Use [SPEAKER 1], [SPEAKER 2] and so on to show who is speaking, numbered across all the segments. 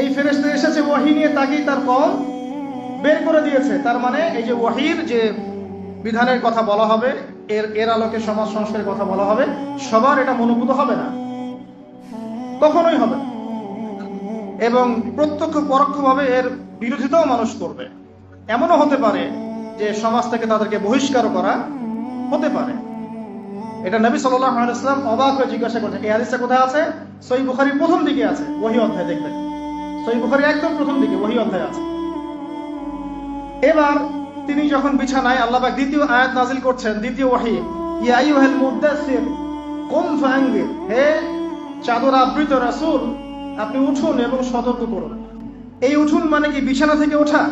[SPEAKER 1] এই ফেরেশতা এসেছে ওয়াহি নিয়ে তাকেই তার কম বের করে দিয়েছে। তার মানে এই যে ওয়াহির যে বিধানের কথা বলা হবে, এর এর আলোকে সমাজ সংস্কারের কথা বলা হবে, সবার এটা মনোভূত হবে না। কখনোই হবে এবং প্রত্যক্ষ পরোক্ষভাবে এর বিরোধিতাও মানুষ করবে। এমনও হতে পারে যে সমাজ থেকে তাদেরকে বহিষ্কার করা হতে পারে। এটা নবী আলাইহি অবাক হয়ে জিজ্ঞাসা করছেন, এই হাদিসটা কোথায় আছে? সই বুখারীর প্রথম দিকে আছে ওহী অধ্যায় দেখবেন। বুখারীর একদম প্রথম দিকে, ওহী অধ্যায় আছে। এবার তিনি যখন বিছানায়, আল্লাহ পাক দ্বিতীয় আয়াত নাজিল করছেন, দ্বিতীয় ওহী আইয়ুহাল মুদ্দাসসির কুম ফাআনজির হে চাদর আবৃত রাসূল, আপনি উঠুন এবং সতর্ক করুন। এই উঠুন মানে কি, বিছানা থেকে ওঠা?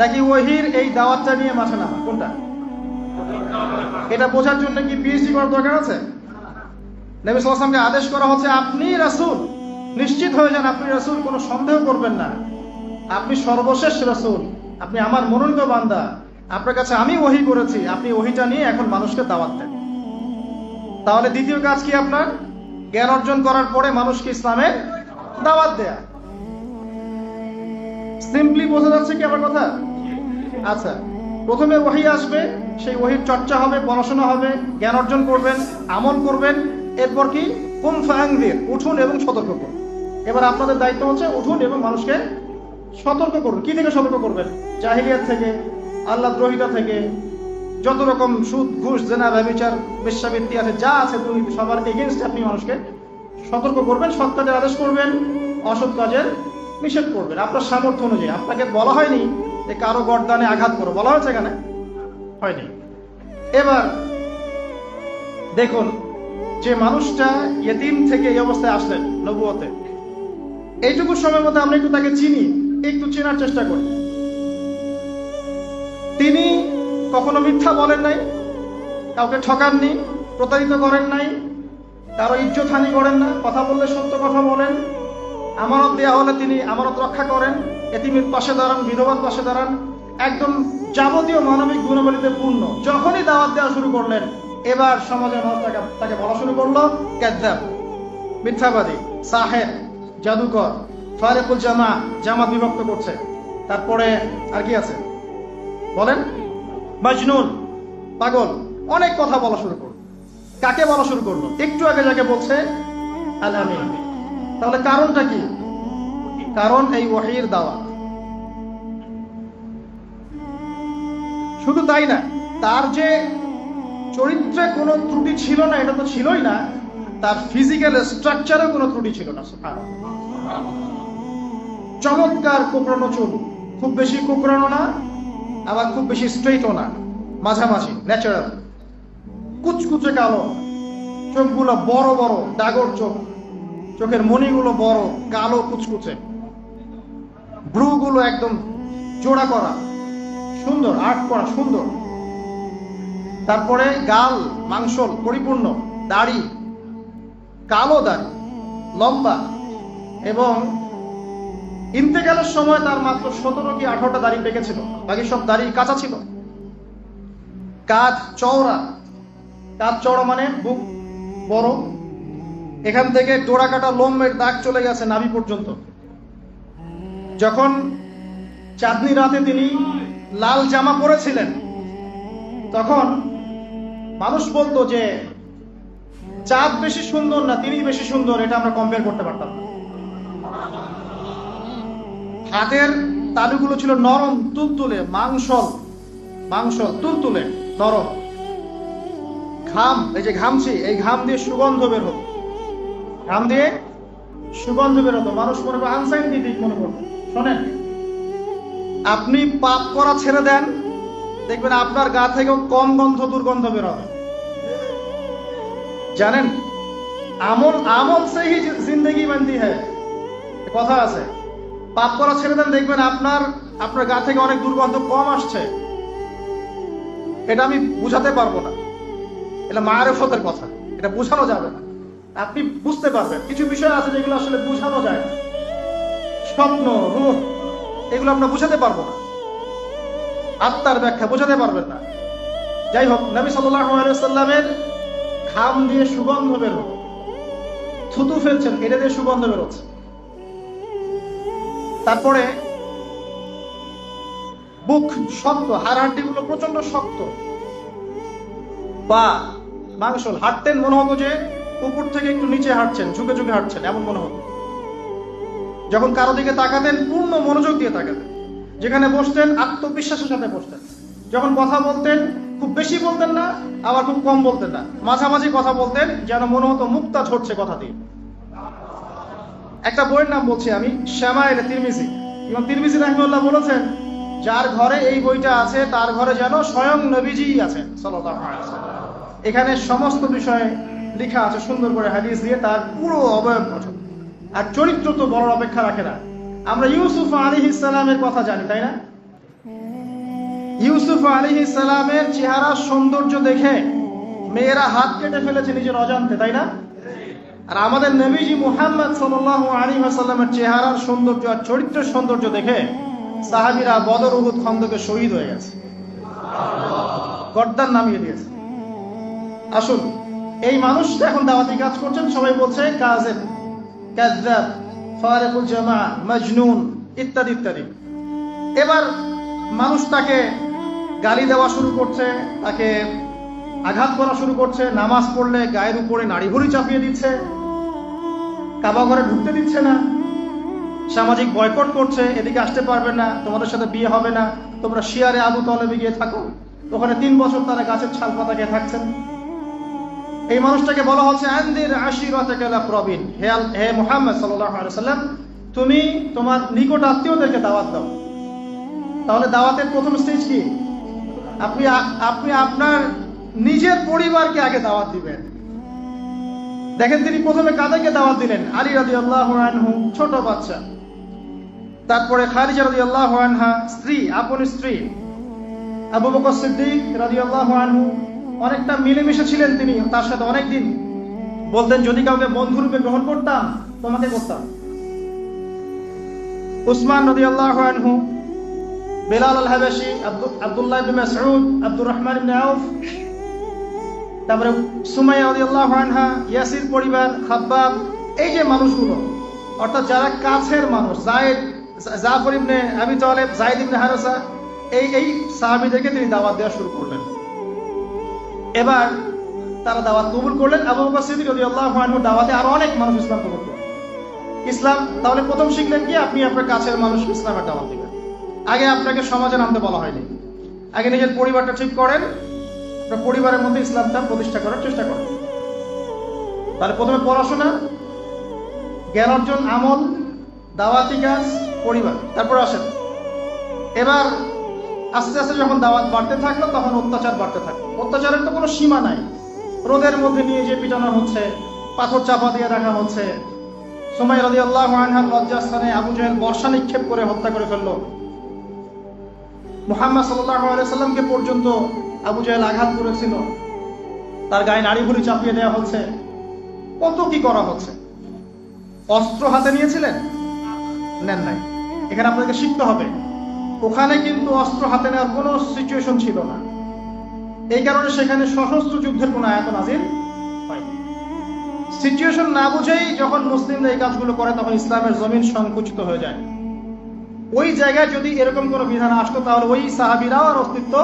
[SPEAKER 1] নাকি ওহির এই দাওয়াতটা নিয়ে মাঠে নামা কোনটা? এটা বোঝার জন্য কি পিএইচডি করার দরকার আছে? নবী সাল্লাল্লাহু আলাইহি আদেশ করা হচ্ছে, আপনি রাসূল নিশ্চিত হয়ে যান, আপনি রাসূল, কোনো সন্দেহ করবেন না। আপনি সর্বশেষ রাসূল, আপনি আমার মনোনীত বান্দা। আপনার কাছে আমি ওহি করেছি, আপনি ওহিটা নিয়ে এখন মানুষকে দাওয়াত দেন। তাহলে দ্বিতীয় কাজ কি আপনার? জ্ঞান অর্জন করার পরে মানুষকে ইসলামের দাওয়াত দেয়া। সিম্পলি বোঝা যাচ্ছে কি আমার কথা? আচ্ছা প্রথমে ওহি আসবে, সেই ওহির চর্চা হবে, পড়াশোনা হবে, জ্ঞান অর্জন করবেন, আমল করবেন, এরপর কি? কুম ফায়াংদির উঠুন এবং সতর্ক করুন। এবার আপনাদের দায়িত্ব হচ্ছে উঠুন এবং মানুষকে সতর্ক করুন। কি থেকে সতর্ক করবেন? জাহিলিয়াত থেকে আল্লাহ দ্রোহিতা থেকে, যত রকম সুদ, ঘুষ, জেনা ব্যবচার বিশ্বাবৃত্তি আছে যা আছে দুর্নীতি সবার এগেনস্টে আপনি মানুষকে সতর্ক করবেন, সৎ কাজের আদেশ করবেন, অসৎ কাজের নিষেধ করবেন। আপনার সামর্থ্য অনুযায়ী। আপনাকে বলা হয়নি যে কারও গর্দানে আঘাত করো। বলা হয়েছে এখানে? হয়নি। এবার দেখুন, যে মানুষটা ইয়েতিম থেকে এই অবস্থায় আসলেন নবুয়তে এইটুকু সময়ের মধ্যে আমরা একটু তাকে চিনি, একটু চেনার চেষ্টা করি। তিনি কখনো মিথ্যা বলেন নাই, কাউকে ঠকাননি, প্রতারিত করেন নাই, কারও ইজ্জত হানি করেন না, কথা বললে সত্য কথা বলেন। আমানত দেওয়া হলে তিনি আমানত রক্ষা করেন, এতিমের পাশে দাঁড়ান, বিধবার পাশে দাঁড়ান। একদম যাবতীয় মানবিক গুণাবলীতে পূর্ণ। যখনই দাওয়াত দেওয়া শুরু করলেন, এবার সমাজের মানুষ তাকে তাকে বলা শুরু করল ক্যাদ্দাব মিথ্যাবাদী, সাহেব। জাদুকর, ফারেকুল জামা জামাত বিভক্ত করছে। তারপরে আর কি আছে? বলেন। মাজনুন, পাগল, অনেক কথা বলা শুরু করল। কাকে বলা শুরু করল? একটু আগে যাকে বলছে তাহলে কারণটা কি? কারণ এই ওয়াহির দাওয়া শুধু তাই না, তার যে চরিত্রে কোনো ত্রুটি ছিল না, এটা তো ছিলই না তার ফিজিক্যাল স্ট্রাকচারে কোনো ত্রুটি ছিল না চমৎকার কোকড়ানো চুল, খুব বেশি কোকড়ানো না, আবার খুব বেশি স্ট্রেটও না, মাঝামাঝি ন্যাচারাল কুচকুচে কালো, চোখগুলো বড় বড়, ডাগর চোখ, চোখের মণিগুলো বড়, কালো কুচকুচে। ভ্রুগুলো একদম জোড়া করা, সুন্দর, আর্ট করা, সুন্দর। তারপরে গাল, মাংসল, পরিপূর্ণ, দাড়ি কালো দাড়ি লম্বা এবং ইন্তেকালের সময় তার মাত্র সতেরো কি আঠারোটা দাড়ি পেকেছিল, বাকি সব দাড়ি কাঁচা ছিল। কাজ চওড়া। কাজ চওড়া মানে বুক বড়। এখান থেকে ডোরা কাটা লোমের দাগ চলে গেছে নাভি পর্যন্ত। যখন চাঁদনি রাতে তিনি লাল জামা পরেছিলেন, তখন মানুষ বলতো যে চাঁদ বেশি সুন্দর না তিনি বেশি সুন্দর, এটা আমরা কম্পেয়ার করতে পারতাম হাতের তালুগুলো ছিল নরম, তুলতুলে, মাংসল মাংসল, তুলতুলে, নরম। ঘাম, এই যে ঘামছি, এই ঘাম দিয়ে সুগন্ধ বের হতো। ঘাম দিয়ে সুগন্ধ বের হতো। মানুষ মনে করে আনসাইন্টিফিক মনে করতো। শোনেন, আপনি পাপ করা ছেড়ে দেন, দেখবেন আপনার গা থেকেও কম গন্ধ, দুর্গন্ধ বের হবে। জানেন, আমল আমল সে হি জিন্দগি বান্দি হ্যায় কথা আছে। পাপ করা ছেড়ে দেন, দেখবেন আপনার আপনার গা থেকে অনেক দুর্গন্ধ কম আসছে। এটা আমি বুঝাতে পারব না। এটা মারেফতের কথা। এটা বোঝানো যাবে না। আপনি বুঝতে পারবেন। কিছু বিষয় আছে যেগুলো আসলে বোঝানো যায় না। স্বপ্ন, রূপ, এগুলো আমরা বুঝাতে পারব না। আত্মার ব্যাখ্যা বোঝাতে পারবেন না। যাই হোক, নবী সাল্লামের ঘাম দিয়ে সুগন্ধ বের থুতু ফেলছেন, এটা দিয়ে সুগন্ধ বেরোচ্ছে। তারপরে বুক শক্ত হাড়হাড্ডি গুলো প্রচণ্ড শক্ত। বা, মাংসল, হাঁটতেন, মনে হতো যে উপর থেকে একটু নিচে হাঁটছেন, ঝুঁকে ঝুঁকে হাঁটছেন, এমন মনে হতো। যখন কারও দিকে তাকাতেন, পূর্ণ মনোযোগ দিয়ে তাকাতেন। যেখানে বসতেন, আত্মবিশ্বাসের সাথে বসতেন। যখন কথা বলতেন খুব বেশি বলতেন না, আবার খুব কম বলতেন না। মাঝামাঝি কথা বলতেন, যেন মনে হতো মুক্তা ঝরছে কথা দিয়ে একটা বইয়ের নাম বলছি আমি শ্যামা এটা তিরমিজি। এবং তিরমিজি রাহিমুল্লাহ বলেছেন, যার ঘরে এই বইটা আছে, তার ঘরে যেন স্বয়ং নবীজি আছেন, সাল্লাল্লাহু এখানে সমস্ত বিষয়ে লেখা আছে সুন্দর করে হাদিস দিয়ে, তার পুরো অবয়ব গঠন আর চরিত্র তো বড় অপেক্ষা রাখে না। আমরা ইউসুফ আলী ইসলামের কথা জানি, তাই না? ইউসুফ আলী ইসলামের চেহারা সৌন্দর্য দেখে মেয়েরা হাত কেটে ফেলেছে নিজের অজান্তে, তাই না? আর আমাদের নবীজি মুহাম্মদ সাল্লাল্লাহু আলাইহি ওয়াসাল্লামের চেহারার সৌন্দর্য আর চরিত্রের সৌন্দর্য দেখে সাহাবিরা বদর উহুদ খন্দকে শহীদ হয়ে গেছে। গর্দান নামিয়ে দিয়েছে। আসুন, এই মানুষটা এখন দাওয়াতি কাজ করছেন, সবাই বলছে কাজেব কাযযাব ফারিকুল জামা, মজনুন, ইত্যাদি ইত্যাদি। এবার মানুষ তাকে গালি দেওয়া শুরু করছে, তাকে আঘাত করা শুরু করছে, নামাজ পড়লে গায়ের উপরে নাড়ি ভুড়ি চাপিয়ে দিচ্ছে, কাবা ঘরে ঢুকতে দিচ্ছে না, সামাজিক বয়কট করছে, এদিকে আসতে পারবে না, তোমাদের সাথে বিয়ে হবে না, তোমরা শিয়ারে আবু তলেবে গিয়ে থাকো, ওখানে তিন বছর তারা গাছের ছাল পাতা গিয়ে থাকছেন। এই মানুষটাকে বলা হচ্ছে, আন্দির আশিরাতাকালা প্রবীণ। হে হে মুহাম্মদ সাল্লাম তুমি তোমার নিকট আত্মীয়দেরকে দাওয়াত দাও। তাহলে দাওয়াতের প্রথম স্টেজ কি? আপনি আপনি আপনার নিজের পরিবারকে আগে দাওয়াত দিবেন। দেখেন তিনি প্রথমে কাদেরকে দাওয়াত দিলেন? আলী রাজি আল্লাহ আনহু, ছোট বাচ্চা। তারপরে খারিজা রাজি আল্লাহ আনহা, স্ত্রী, আপন স্ত্রী। আবু বকর সিদ্দিক রাজি আল্লাহ আনহু, অনেকটা মিলেমিশে ছিলেন তিনি, তার সাথে অনেকদিন। বলতেন, যদি কাউকে বন্ধুরূপে গ্রহণ করতাম, তোমাকে করতাম। উসমান রাজি আল্লাহ আনহু বেলাল আল হাবাসি আব্দু- আব্দুল্লাহ ইবনে মাসউদ আব্দুর রহমান ইবনে আউফ, তারপরে সুমাইয়া রাদিয়াল্লাহু আনহা, ইয়াসির পরিবার, খাব্বাব, এই যে মানুষগুলো, অর্থাৎ যারা কাছের মানুষ, জায়েদ, জাফর ইবনে আবি তালেব, জায়েদ ইবনে হারেসা, এই এই সাহাবীদেরকে তিনি দাওয়াত দেওয়া শুরু করলেন। এবার তারা দাওয়াত কবুল করলেন, আবু বকর সিদ্দিক রাদিয়াল্লাহু আনহু দাওয়াতে আরও অনেক মানুষ ইসলাম কবুল করলেন। ইসলাম, তাহলে প্রথম শিখলেন কি, আপনি আপনার কাছের মানুষ ইসলামের দাওয়াত দিবেন। আগে আপনাকে সমাজে নামতে বলা হয়নি। আগে নিজের পরিবারটা ঠিক করেন পরিবারের মধ্যে ইসলামটা প্রতিষ্ঠা করার চেষ্টা করেন। তাহলে প্রথমে পড়াশোনা, জ্ঞান অর্জন, আমল, দাওয়াতি কাজ, পরিবার। তারপর আসেন। এবার আস্তে আস্তে যখন দাওয়াত বাড়তে থাকল, তখন অত্যাচার বাড়তে থাকল। অত্যাচারের তো কোনো সীমা নাই। রোদের মধ্যে নিয়ে যে পিটানো হচ্ছে, পাথর চাপা দিয়ে রাখা হচ্ছে সময় রাজি আল্লাহ লজ্জাস্থানে আবু জাহেল বর্ষা নিক্ষেপ করে হত্যা করে ফেলল। মুহাম্মদ সাল্লামকে পর্যন্ত আবু জাহেল আঘাত করেছিল। তার গায়ে নাড়ি ভুড়ি চাপিয়ে দেওয়া হচ্ছে। কত কি করা হচ্ছে? অস্ত্র হাতে নিয়েছিলেন? নেন নাই। এখানে আপনাদেরকে শিখতে হবে। ওখানে কিন্তু অস্ত্র হাতে নেওয়ার কোনো সিচুয়েশন ছিল না। এই কারণে সেখানে সশস্ত্র যুদ্ধের কোনো আয়াত নাজিল হয়নি। সিচুয়েশন না বুঝেই যখন মুসলিমরা এই কাজগুলো করে, তখন ইসলামের জমিন সংকুচিত হয়ে যায়। ওই জায়গায় যদি এরকম কোনো বিধান আসতো, তাহলে ওই সাহাবিরাও আর অস্তিত্ব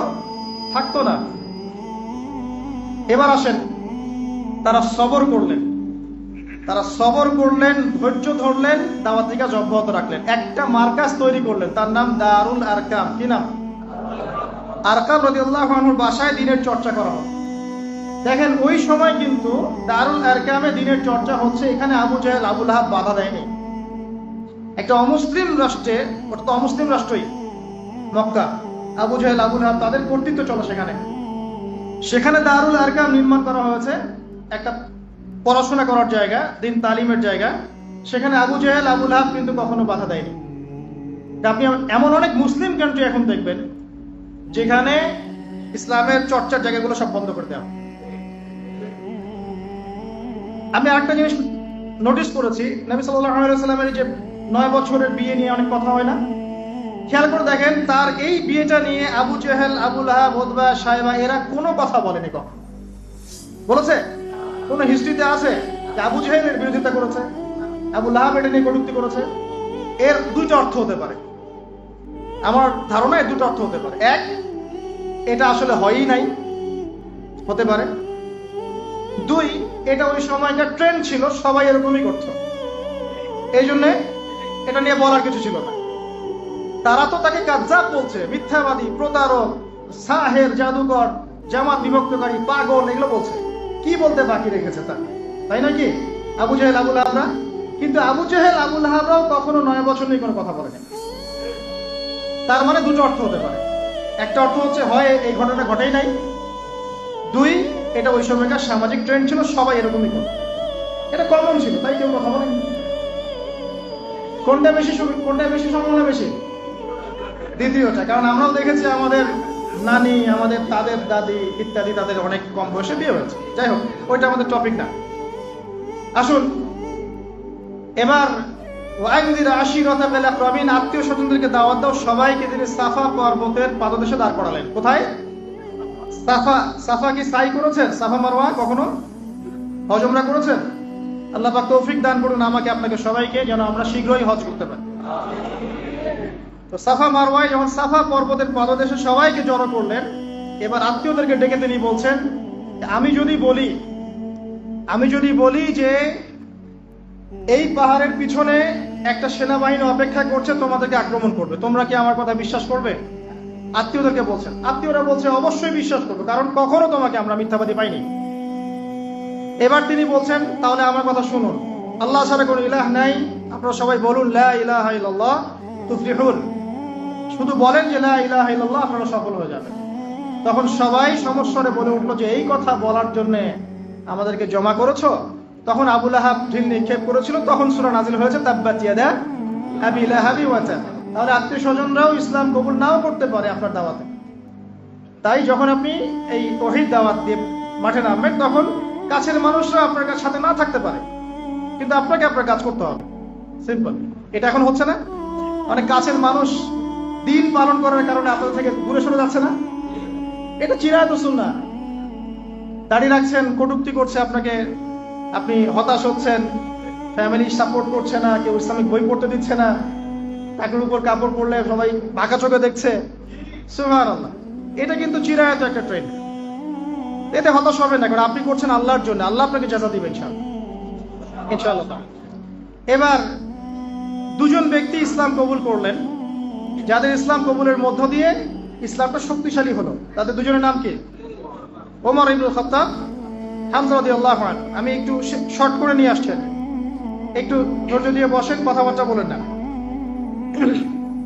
[SPEAKER 1] থাকতো না। এবার আসেন, তারা সবর করলেন। তারা সবর করলেন, ধৈর্য ধরলেন, দাওয়াতি কাজ অব্যাহত রাখলেন। একটা মার্কাজ তৈরি করলেন, তার নাম দারুল আরকাম। কি নাম? আরকাম রাদিয়াল্লাহু আনহুর বাসায় দিনের চর্চা করা হয়। দেখেন, ওই সময় কিন্তু দারুল আরকামে দিনের চর্চা হচ্ছে, এখানে আবু জাহেল, আবুল আহাব বাধা দেয়নি। একটা অমুসলিম রাষ্ট্রে তো অমুসলিম রাষ্ট্রই, মক্কা। আবু জাহেল আবুল আহাব তাদের কর্তৃত্ব চলে সেখানে। সেখানে দারুল আরকাম নির্মাণ করা হয়েছে, একটা পড়াশোনা করার জায়গা, দিন তালিমের জায়গা। সেখানে আবু জাহেল আবুল আহাব কিন্তু কখনো বাধা দেয়নি। আপনি এমন অনেক মুসলিম কান্ট্রি এখন দেখবেন, যেখানে ইসলামের চর্চার জায়গাগুলো সব বন্ধ করে দেওয়া। আমি আরেকটা জিনিস নোটিস করেছি, নবী সাল্লাল্লাহু আলাইহি সাল্লামের যে নয় বছরের বিয়ে নিয়ে অনেক কথা হয় না? খেয়াল করে দেখেন, তার এই বিয়েটা নিয়ে আবু জেহেল, আবু লাহাব ওদবা সাহেবা, এরা কোনো কথা বলেনি কখন। বলেছে? কোনো হিস্ট্রিতে আছে আবু জেহেলের বিরোধিতা করেছে? আবু লাহাব এটা নিয়ে কটূক্তি করেছে? এর দুইটা অর্থ হতে পারে। আমার ধারণা এর দুটো অর্থ হতে পারে। এক, এটা আসলে হয়ই নাই। হতে পারে। দুই, এটা ওই সময়কার ট্রেন্ড ছিল, সবাই এরকমই করতো। এই জন্যে এটা নিয়ে বলার কিছু ছিল না। তারা তো তাকে কাজ্জাব বলছে, মিথ্যাবাদী, প্রতারক, সাহের, জাদুকর, জামাত বিভক্তকারী, পাগল, এগুলো বলছে। কি বলতে বাকি রেখেছে তা তাই নাকি আবু জাহেল, আবুল আহরা কিন্তু আবু জাহেল, আবুল আহরাও কখনো নয় বছর নিয়ে কোনো কথা বলেনি। তার মানে দুটো অর্থ হতে পারে। একটা অর্থ হচ্ছে, হয় এই ঘটনা ঘটেই নাই। দুই, এটা ওই সময়কার সামাজিক ট্রেন্ড ছিল, সবাই এরকমই করত। এটা কমন ছিল, তাই কেউ কথা বলেনি। কোনটা বেশি কোনটা বেশি সম্ভাবনা বেশি? দ্বিতীয়টা, কারণ আমরাও দেখেছি আমাদের নানি, আমাদের তাদের দাদি ইত্যাদি তাদের অনেক কম বয়সে বিয়ে হয়েছে। যাই হোক, ওইটা আমাদের টপিক না। আসুন, এবার ওয়াইদির আশিরতা বেলা প্রবীণ আত্মীয় স্বজনদেরকে দাওয়াত দাও। সবাইকে তিনি সাফা পর্বতের পাদদেশে দাঁড় করালেন। কোথায়? সাফা সাফা কি সাই করেছেন? সাফা মারওয়া কখনো? হজমরা করেছেন? আল্লাহ পাক তৌফিক দান করুন আমাকে, আপনাকে সবাইকে, যেন আমরা শীঘ্রই হজ করতে পারি। তো সাফা মারওয়ায়, যখন সাফা পর্বতের পাদদেশে সবাইকে জড়ো করলেন, এবার আত্মীয়দেরকে ডেকে তিনি বলছেন, আমি যদি বলি, আমি যদি বলি যে এই পাহাড়ের পিছনে একটা সেনাবাহিনী অপেক্ষা করছে, তোমাদেরকে আক্রমণ করবে। তোমরা কি আমার কথা বিশ্বাস করবে? আত্মীয়দেরকে বলছেন। আত্মীয়রা বলছে, অবশ্যই বিশ্বাস করবে, কারণ কখনো তোমাকে আমরা মিথ্যাবাদী পাইনি। এবার তিনি বলছেন, তাহলে আমার কথা শুনুন। আল্লাহ ছাড়া কোনো ইলাহ নাই। আপনারা সবাই বলুন, লা শুধু বলেন যে, লা আপনারা সফল হয়ে যাবেন। তখন সবাই সমস্বরে বলে উঠল যে, এই কথা বলার জন্য আমাদেরকে জমা করেছ? তখন আবুল আহাব ঢিল নিক্ষেপ করেছিল। তখন সূরা নাজিল হয়েছে, তাব্বাত ইয়াদা আবি লাহাবি ওয়া তাব। তাহলে আত্মীয় স্বজনরাও ইসলাম কবুল নাও করতে পারে আপনার দাওয়াতে। তাই যখন আপনি এই তহিদ দাওয়াত দিয়ে মাঠে নামবেন, তখন কাছের মানুষরা আপনার সাথে না থাকতে পারে। কিন্তু আপনাকে আপনার কাজ করতে হবে। সিম্পল এটা এখন হচ্ছে না। অনেক কাছের মানুষ দিন পালন করার কারণে আপনাদের থেকে দূরে সরে যাচ্ছে না। এটা চিরায়ত না দাঁড়িয়ে রাখছেন, কটুক্তি করছে আপনাকে। আপনি হতাশ হচ্ছেন ফ্যামিলি সাপোর্ট করছে না, কেউ ইসলামিক বই পড়তে দিচ্ছে না। টাকার উপর কাপড় পরলে সবাই বাঁকা চোখে দেখছে। সুবহানাল্লাহ। এটা কিন্তু চিরায়ত একটা ট্রেন্ড এতে হতাশ হবেন না কারণ আপনি করছেন আল্লাহর জন্য। আল্লাহ আপনাকে জাজা দিবেন ইনশাআল্লাহ। এবার দুজন ব্যক্তি ইসলাম কবুল করলেন। যাদের ইসলাম কবুলের মধ্য দিয়ে ইসলামটা শক্তিশালী হলো। তাদের দুজনের নাম কি? ওমর ইবনুল খাত্তাব হামজা রাদিয়াল্লাহু আনহু। আমি একটু শর্ট করে নিয়ে আসছেন একটু ধৈর্য দিয়ে বসেন কথাবার্তা বলেন না।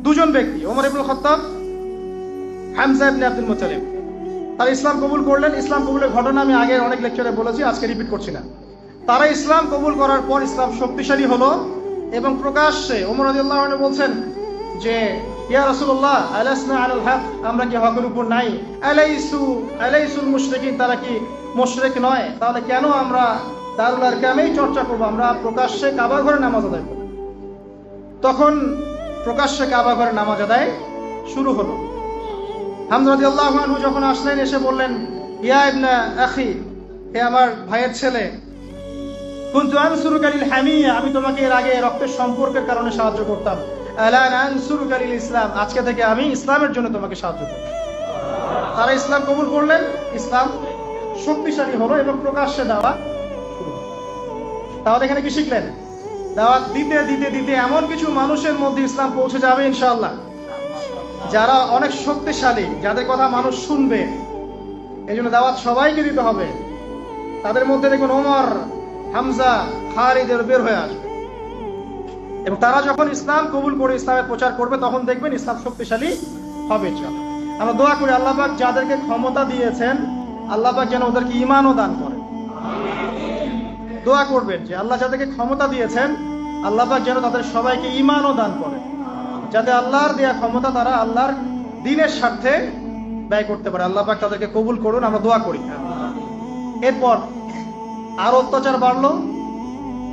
[SPEAKER 1] দুজন ব্যক্তি ওমর ইবনুল খাত্তাব হামজা ইবনে আব্দুল মুত্তালিব। তারা ইসলাম কবুল করলেন। ইসলাম কবুলের ঘটনা আমি আগে অনেক লেকচারে বলেছি, আজকে রিপিট করছি না। তারা ইসলাম কবুল করার পর ইসলাম শক্তিশালী হলো এবং প্রকাশ্যে ওমর আনহু বলছেন যে, ইয়া রাসূলুল্লাহ, আলাসনা আলাল হক, আমরা কি হকের উপর নাই? আলাইসু, আলাইসুল মুশরিকিন, তারা কি মুশরিক নয়? তাহলে কেন আমরা দারুল আরকামেই চর্চা করব? আমরা প্রকাশ্যে কাবা ঘরে নামাজ আদায় করব। তখন প্রকাশ্যে কাবা ঘরে নামাজ আদায় শুরু হলো। হামজা রাদিয়াল্লাহু আনহু যখন আসলেন, এসে বললেন, ইয়া ইবনা আখি, হে আমার ভাইয়ের ছেলে, কুনতু আনসুরুকা লিল হামিয়া, আমি তোমাকে এর আগে রক্তের সম্পর্কের কারণে সাহায্য করতাম। আলান ইসলাম, আজকে থেকে আমি ইসলামের জন্য তোমাকে সাহায্য করব। তারা ইসলাম কবুল করলেন। ইসলাম শক্তিশালী হলো এবং প্রকাশ্যে দেওয়া। তাহলে এখানে কি শিখলেন? দাওয়াত দিতে দিতে দিতে এমন কিছু মানুষের মধ্যে ইসলাম পৌঁছে যাবে, ইনশাআল্লাহ। যারা অনেক শক্তিশালী, যাদের কথা মানুষ শুনবে এই জন্য দাওয়াত সবাইকে দিতে হবে। তাদের মধ্যে দেখুন ওমর, হামজা খালিদের বের হয়ে আসবে। এবং তারা যখন ইসলাম কবুল করে ইসলামের প্রচার করবে, তখন দেখবেন ইসলাম শক্তিশালী হবে আমরা দোয়া করি আল্লাহ পাক যাদেরকে ক্ষমতা দিয়েছেন, আল্লাহ পাক যেন ওদেরকে ইমানও দান করে দোয়া করবেন যে আল্লাহ যাদেরকে ক্ষমতা দিয়েছেন, আল্লাহ পাক যেন তাদের সবাইকে ইমানও দান করে যাতে আল্লাহর দেয়া ক্ষমতা তারা আল্লাহর দিনের স্বার্থে ব্যয় করতে পারে। আল্লাহ পাক তাদেরকে কবুল করুন, আমরা দোয়া করি। এরপর আরও অত্যাচার বাড়লো,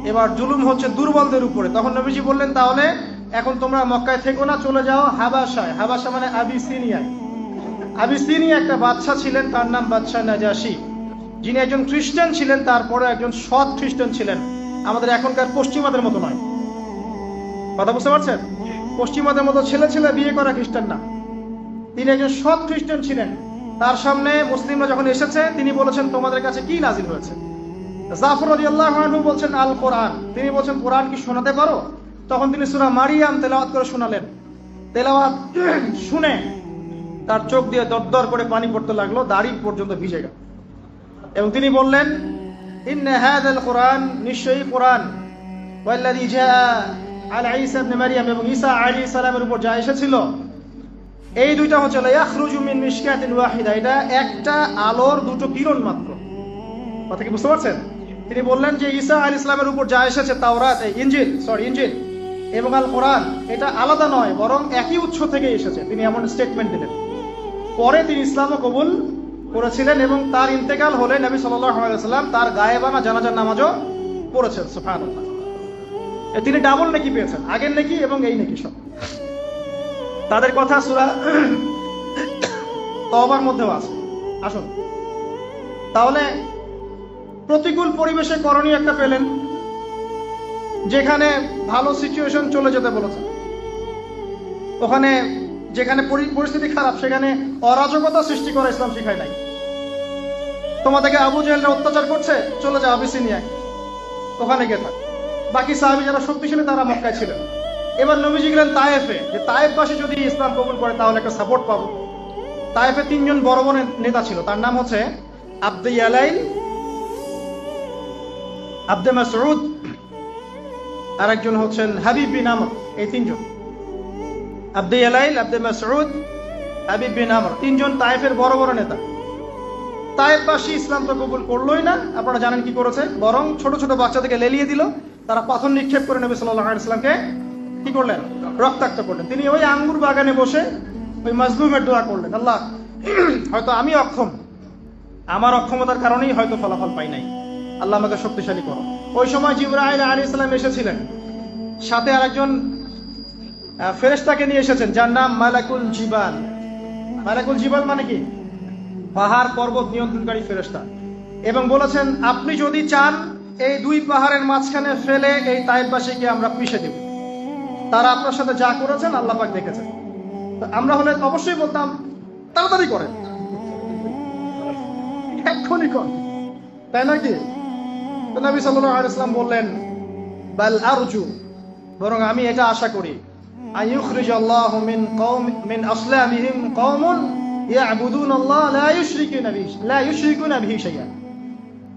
[SPEAKER 1] এবার জুলুম হচ্ছে দুর্বলদের উপরে। তখন নবীজি বললেন, তাহলে এখন তোমরা মক্কায় থেকো না, চলে যাও হাবাসায় হাবাসা মানে আবিসিনিয়ায়। আবিসিনিয়া একটা বাদশা ছিলেন, তার নাম বাদশাহ নাজাসি। যিনি একজন খ্রিস্টান ছিলেন তারপরে একজন সৎ খ্রিস্টান ছিলেন। আমাদের এখনকার পশ্চিমাদের মতো নয়। কথা বুঝতে পারছেন? পশ্চিমাদের মতো ছেলে ছেলে বিয়ে করা খ্রিস্টান না। তিনি একজন সৎ খ্রিস্টান ছিলেন। তার সামনে মুসলিমরা যখন এসেছে, তিনি বলেছেন, তোমাদের কাছে কি নাজিল হয়েছে? জাফর রাদিয়াল্লাহু আনহু বলছেন, আল কোরআন। তিনি বলছেন, কোরআন কি শোনাতে পারো? তখন তিনি সূরা মারিয়াম তেলাওয়াত করে শোনালেন। তেলাওয়াত শুনে তার চোখ দিয়ে দরদর করে পানি পড়তে লাগল, দাড়ি পর্যন্ত ভিজে গেল। এবং তিনি বললেন ইন হাদাল কোরআন নিশ্চয়ই কোরআন। ওয়াল্লাযী জা আলা ঈসা ইবনে মারইয়াম এবং ঈসা আলাইহিস সালামের উপর যা এসেছিল, এই দুইটা হচ্ছে ইয়াখরুজু মিন মিশকাতিন ওয়াহিদা। এটা একটা আলোর দুটো কিরণ মাত্র। কথা কি বুঝতে পারছেন? তিনি বললেন যে ঈসা আলাইহিস সালামের উপর যা এসেছে, তাওরাত, এই ইনজিল, সরি, ইনজিল, এবং আল কোরআন, এটা আলাদা নয়, বরং একই উৎস থেকে এসেছে। তিনি এমন স্টেটমেন্ট দিলেন। পরে তিনি ইসলামও কবুল করেছিলেন এবং তার ইন্তেকাল হলে নবী সাল্লাম তার গায়েবানা জানাজার নামাজও পড়েছেন সুফান তিনি ডাবল নাকি পেয়েছেন, আগের নাকি এবং এই নাকি সব। তাদের কথা সুরা তবার মধ্যেও আছে। আসুন। তাহলে প্রতিকূল পরিবেশে করণীয় একটা পেলেন, যেখানে ভালো সিচুয়েশন চলে যেতে বলেছে ওখানে যেখানে পরিস্থিতি খারাপ, সেখানে অরাজকতা সৃষ্টি করা ইসলাম শিখায় নাই। তোমাদেরকে আবু জাহেলরা অত্যাচার করছে, চলে যাও আবিসিনিয়ায় ওখানে গিয়ে থাক। বাকি সাহাবি যারা শক্তিশালী তারা মক্কায় ছিলেন। এবার নবীজি গেলেন তায়েফে। যে তায়েফবাসী যদি ইসলাম কবুল করে, তাহলে একটা সাপোর্ট পাবো। তায়েফে তিনজন বড় বড় নেতা ছিল। তার নাম হচ্ছে আব্দে ইয়ালাইল, আব্দে মাসউদ, আর একজন হচ্ছেন হাবিব বিন আমর। এই তিনজন। আব্দে ইয়ালাইল, আব্দে মাসউদ, হাবিব বিন আমর। তিনজন তায়েফের বড় বড় নেতা। তায়েফবাসী ইসলাম তো কবুল করলোই না। আপনারা জানেন কি করেছে? বরং ছোট ছোট বাচ্চাদেরকে লেলিয়ে দিল। তারা পাথর নিক্ষেপ করে নবী সাল্লাল্লাহু আলাইহি সাল্লামকে কি করলেন? রক্তাক্ত করলেন। তিনি ওই আঙ্গুর বাগানে বসে ওই মাজলুমের দোয়া করলেন আল্লাহ হয়তো আমি অক্ষম। আমার অক্ষমতার কারণেই হয়তো ফলাফল পাই নাই। আল্লাহ আমাকে শক্তিশালী করো। ওই সময় জিব্রাইল আলী ইসলাম এসেছিলেন। সাথে আরেকজন আহ, ফেরেশতাকে নিয়ে এসেছেন যার নাম মালাকুল জিবাল। মালাকুল জিবাল মানে কি? পাহাড় পর্বত নিয়ন্ত্রণকারী ফেরেশতা। এবং বলেছেন আপনি যদি চান এই দুই পাহাড়ের মাঝখানে ফেলে এই তাইবাসীকে আমরা পিষে দেব। তারা আপনার সাথে যা করেছেন আল্লাহ পাক দেখেছেন। আমরা হলে অবশ্যই বলতাম, তাড়াতাড়ি করেন। এক্ষুনি কর তাই নাকি নবী সাল্লাল্লাহু আলাইহি ওয়াসাল্লাম বললেন, বাল আরজু বরং আমি এটা আশা করি আইয়ুখরিজ আল্লাহু মিন কওম, মিন আসলামিহিম কওমুন ইয়াবুদুন আল্লাহ লা ইউশরিকুনা বিহি, লা ইউশরিকুনা বিহি শাইআ।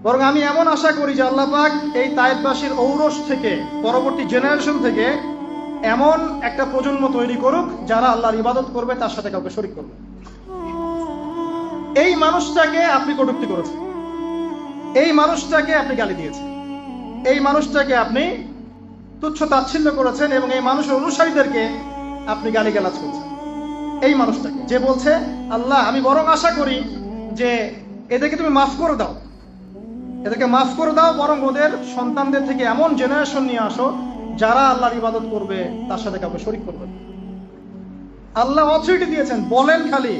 [SPEAKER 1] বরং আমি এমন আশা করি যে আল্লাহ পাক এই তায়েববাসীর ঔরস থেকে, পরবর্তী জেনারেশন থেকে এমন একটা প্রজন্ম তৈরি করুক যারা আল্লাহর ইবাদত করবে, তার সাথে কাউকে শরীক করবে এই মানুষটাকে আপনি কটূক্তি করেছেন। এই মানুষটাকে আপনি গালি দিয়েছেন। এই মানুষটাকে আপনি তুচ্ছ তাচ্ছিল্য করেছেন এবং এই মানুষের অনুসারীদেরকে আপনি গালি গালাজ করছেন। এই মানুষটাকে। যে বলছে, আল্লাহ, আমি বরং আশা করি যে এদেরকে তুমি মাফ করে দাও। এদেরকে মাফ করে দাও, বরং ওদের সন্তানদের থেকে এমন জেনারেশন নিয়ে আসো যারা আল্লাহর ইবাদত করবে, তার সাথে কাউকে শরিক করবে আল্লাহ অথরিটি দিয়েছেন, বলেন খালি,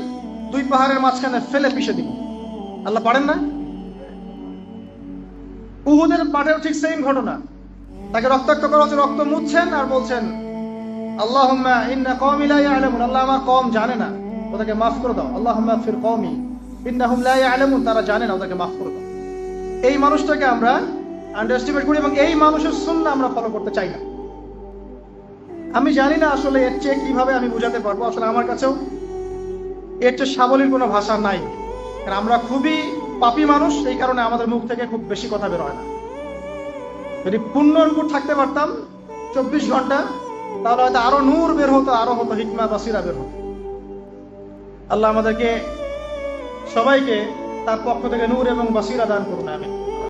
[SPEAKER 1] দুই পাহাড়ের মাঝখানে ফেলে পিষে দিব। আল্লাহ পারেন না? উহুদের পাটেও ঠিক সেম ঘটনা। তাকে রক্তাক্ত করা হচ্ছে, রক্ত মুছছেন আর বলছেন আল্লাহ ইন্না কওমি লা ইয়ালামুন। আল্লাহ আমার কম জানে না, ওদেরকে মাফ করে দাও। আল্লাহ ফির কওমি। ইন্নাহুম লা ইয়ালামুন। তারা জানে না, ওদেরকে মাফ করে দাও। এই মানুষটাকে আমরা আন্ডারস্টিমেট করি এবং এই মানুষের সুন্নাহ আমরা ফলো করতে চাই না। আমি জানি না আসলে এর চেয়ে কীভাবে আমি বুঝাতে পারব। আসলে আমার কাছেও এর চেয়ে সাবলীর কোনো ভাষা নাই। কারণ আমরা খুবই পাপী মানুষ, এই কারণে আমাদের মুখ থেকে খুব বেশি কথা বের হয় না। যদি পূর্ণর উপর থাকতে পারতাম চব্বিশ ঘণ্টা, তাহলে হয়তো আরও নূর বের হতো, আরও হতো হিকমা বাসিরা বের হতো। আল্লাহ আমাদেরকে সবাইকে তার পক্ষ থেকে নূর এবং বাসিরা দান করুন আমি